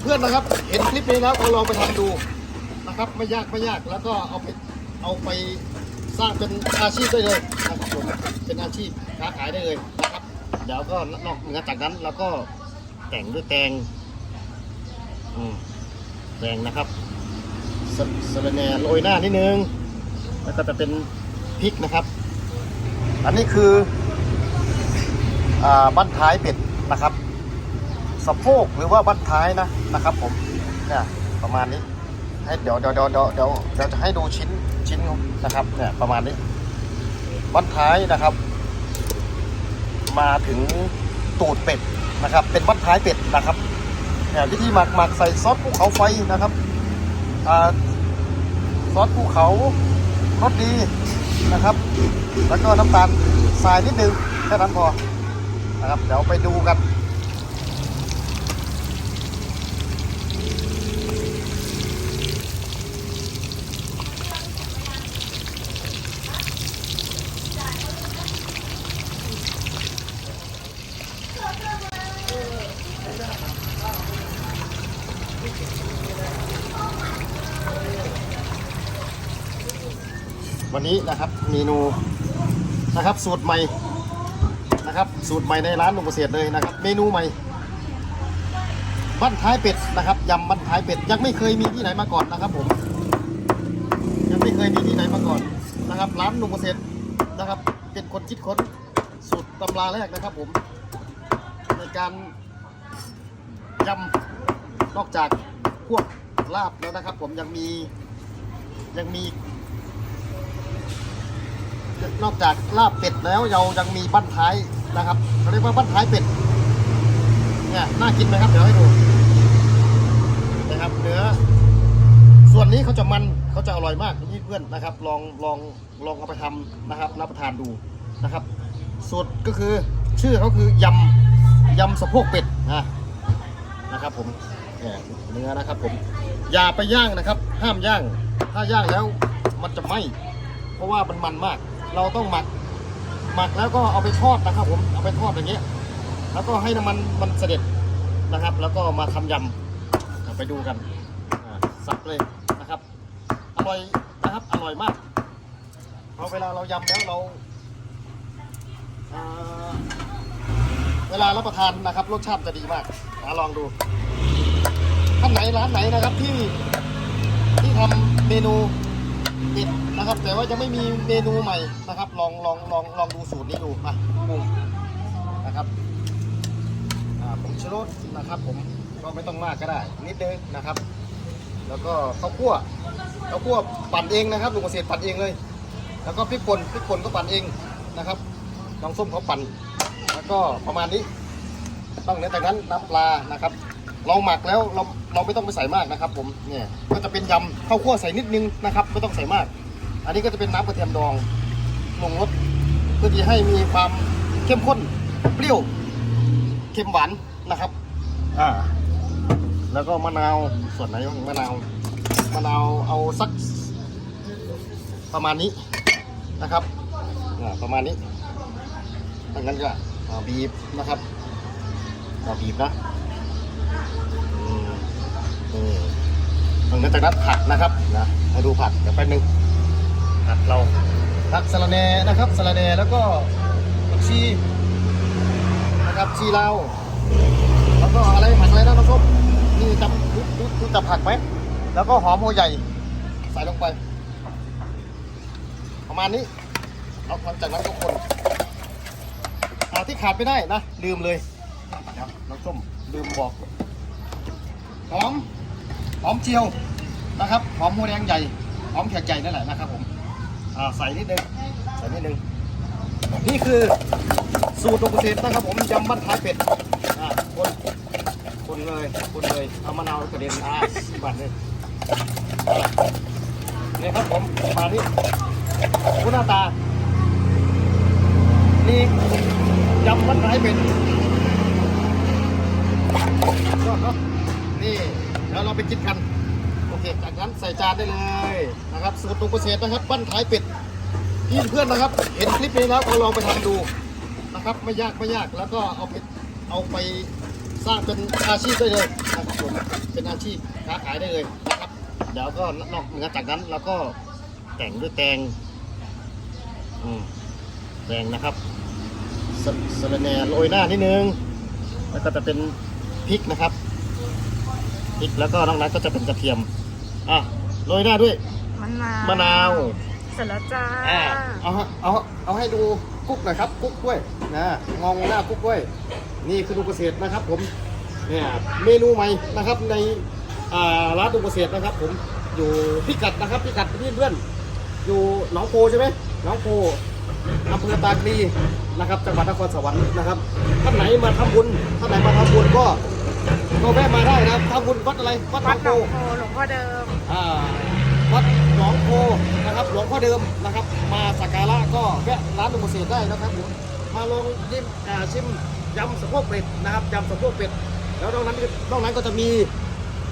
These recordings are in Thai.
เพื่อนนะครับ เห็นคลิปนี้แล้วก็ลองไปทำดูนะครับไม่ยากไม่ยากแล้วก็เอาไปเอาไปสร้างเป็นอาชีพได้เลยนะครับผมเป็นอาชีพค้าขายได้เลยนะครับ เดี๋ยวก็นอกเหนือจากนั้นเราก็แต่งด้วยแตงอืมแตงนะครับสสะระแหน่โรยหน้านิดนึง แล้วก็จะเป็นพริกนะครับ อันนี้คืออ่าบ้านท้ายเป็ดนะครับ สะโพกหรือว่าบั้นท้ายนะนะครับ ผมเนี่ยประมาณนี้ ให้เดี๋ยวเดี๋ยวเดี๋ยวเดี๋ยวเดี๋ยวเดี๋ยวจะให้ดูชิ้นชิ้นนะครับเนี่ยประมาณนี้บั้นท้ายนะครับ มาถึงตูดเป็ดนะครับ เป็นบั้นท้ายเป็ดนะครับเนี่ยวิธีหมักหมักใส่ซอสภูเขาไฟนะครับอ่าซอสภูเขารสดีนะครับ แล้วก็น้ำตาลทรายนิดนึงแค่นั้นพอนะครับ เดี๋ยวไปดูกัน วันนี้นะครับเมนูนะครับสูตรใหม่นะครับสูตรใหม่ในร้านลุงเกษตรเลยนะครับ เมนูใหม่บ้านท้ายเป็ดนะครับยำบ้านท้ายเป็ดยังไม่เคยมีที่ไหนมาก่อนนะครับผม ยังไม่เคยมีที่ไหนมาก่อนนะครับร้านลุงเกษตรนะครับ เป็นคนคิดค้นสูตรตำราแรกนะครับ ผม ในการยำนอกจากพวกลาบแล้วนะครับ ผมยังมียังมี นอกจากลาบเป็ดแล้วเรายังมีบ้นท้ายนะครับเขาเรียกว่าบ้นท้ายเป็ดเนี่ยน่ากินไหมครับเดี๋ยวให้ดูนะครับเนื้อส่วนนี้เขาจะมันเขาจะอร่อยมากนี่เพื่อนนะครับ ลองลองลองเอาไปทำนะครับรับประทานดูนะครับสูตรก็คือชื่อเขาคือยำยำสะโพกเป็ดนะนะครับผมเนี่ยเนื้อนะครับผมอย่าไปย่างนะครับ ห้ามย่าง ถ้าย่างแล้วมันจะไหม้เพราะว่ามันมันมาก เราต้องหมัก หมักแล้วก็เอาไปทอดนะครับผมเอาไปทอดอย่างเงี้ย แล้วก็ให้น้ำมันมันเสด็จนะครับ แล้วก็มาทำยำไปดูกันสับเลยนะครับอร่อยนะครับอร่อยมากพอเวลาเรายำแล้วเราเวลารับประทานนะครับรสชาติจะดีมากอะลองดูท่านไหนร้านไหนนะครับที่ที่ทำเมนูปิด นะครับ แต่ว่ายังไม่มีเมนูใหม่นะครับ ลองลองลองลองดูสูตรนี้ดูมาปรุงนะครับผงชูรสนะครับผมก็ไม่ต้องมากก็ได้ นิดนึงนะครับ แล้วก็ข้าวคั่วข้าวคั่วปั่นเองนะครับลุงเกษตรปั่นเองเลย แล้วก็พริกป่นพริกป่นก็ปั่นเองนะครับน้องส้มเขาปั่น แล้วก็ประมาณนี้ต้องเนือจากนั้นน้ำปลานะครับ เราหมักแล้วเราเราไม่ต้องไปใส่มากนะครับ ผมเนี่ยก็จะเป็นยำข้าวคั่วใส่นิดนึงนะครับ ไม่ต้องใส่มาก อันนี้ก็จะเป็นน้ำกระเทียมดองลงรสเพื่อที่ให้มีความเข้มข้นเปรี้ยวเค็มหวานนะครับ อ่า แล้วก็มะนาวส่วนไหนบ้างมะนาวมะนาวเอาสักประมาณนี้นะครับอ่าประมาณนี้ดังนั้นก็บีบนะครับบีบนะอืมอืมหลังจากนั้นผักนะครับนะให้ดูผักเดี๋ยวแป๊บนึง ผักเราผักสะระแหน่นะครับสะระแหน่แล้วก็ผักชีนะครับชีลาวแล้วก็อะไรผักอะไรนะน้องส้มนี่จำรู้รู้จักผักไหมแล้วก็หอมหัวใหญ่ใส่ลงไป ประมาณนี้เอาหลังจากนั้นก็คนอาที่ขาดไม่ได้นะลืมเลยเดี๋ยวน้องส้มลืมบอกหอมหอมเจียวนะครับหอมหัวแดงใหญ่หอมแขกใหญ่นั่นแหละนะครับผม อ่าใส่นิดนึงใส่นิดนึงนี่คือสูตรโรงเกษตรนะครับผมยำบ้านท้ายเป็ดอ่าคนคนเลยคนเลยเอามะนาวกระเด็นอ่าบัดเลยนี่ครับผมมานี่คุณหน้าตา นี่ยำบ้านท้ายเป็ดยอดเนาะนี่แล้วเราไปกินกัน โอเคจากนั้นใส่จานได้เลยนะครับสูตรตรงเกษตรนะครับบ้านท้ายเป็ดพี่เพื่อนนะครับ เห็นคลิปนี้แล้วก็ลองไปทำดูนะครับไม่ยากไม่ยากแล้วก็เอาไปเอาไปสร้างเป็นอาชีพได้เลยนะครับผมเป็นอาชีพค้าขายได้เลยนะครับเดี๋ยวก็นอกเหนือจากนั้นเราก็แต่งด้วยแตงอืมแตงนะครับสสะระแหน่โรยหน้านิดนึง แล้วก็จะเป็นพริกนะครับพริกแล้วก็นอกนั้นก็จะเป็นกระเทียม อะโรยหน้าด้วยมะนาวมะนาวเสร็จแล้วจ้าอ่าเอาฮะเอาเอาให้ดูกุ๊กหน่อยครับ กุ๊กด้วยนะงองหน้ากุ๊กด้วย นี่คือดูเกษตรนะครับ ผมเนี่ยเมนูใหม่นะครับในอ่าร้านดูเกษตรนะครับ ผมอยู่พิกัดนะครับพิกัดที่เพื่อนอยู่หนองโพใช่ไหมหนองโพอำเภอตากรีนะครับจังหวัดนครสวรรค์นะครับท่านไหนมาทำบุญท่านไหนมาทำบุญก็ ก็แวะมาได้นะครับทำบุญวัดอะไรวัดหนวัอดงหโพนองโพหลวงพ่อเดิม อ่าวัดหนองโพนะครับหลวงพ่อเดิมนะครับ มาสักการะก็แวะร้านดุมเกษตรได้นะครับผมมาลองชิมอ่าชิมยำสะโพกเป็ดนะครับยำสะโพกเป็ดแล้วนอกนั้นนอกนั้นก็จะมี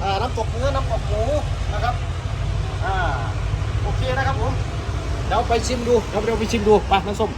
อ่าน้ำตกเนื้อน้ำตกหมูนะครับอ่าโอเคนะครับผมเดี๋ยวไปชิมดูเดี๋ยวเราไปชิมดูไปน้ำส้ม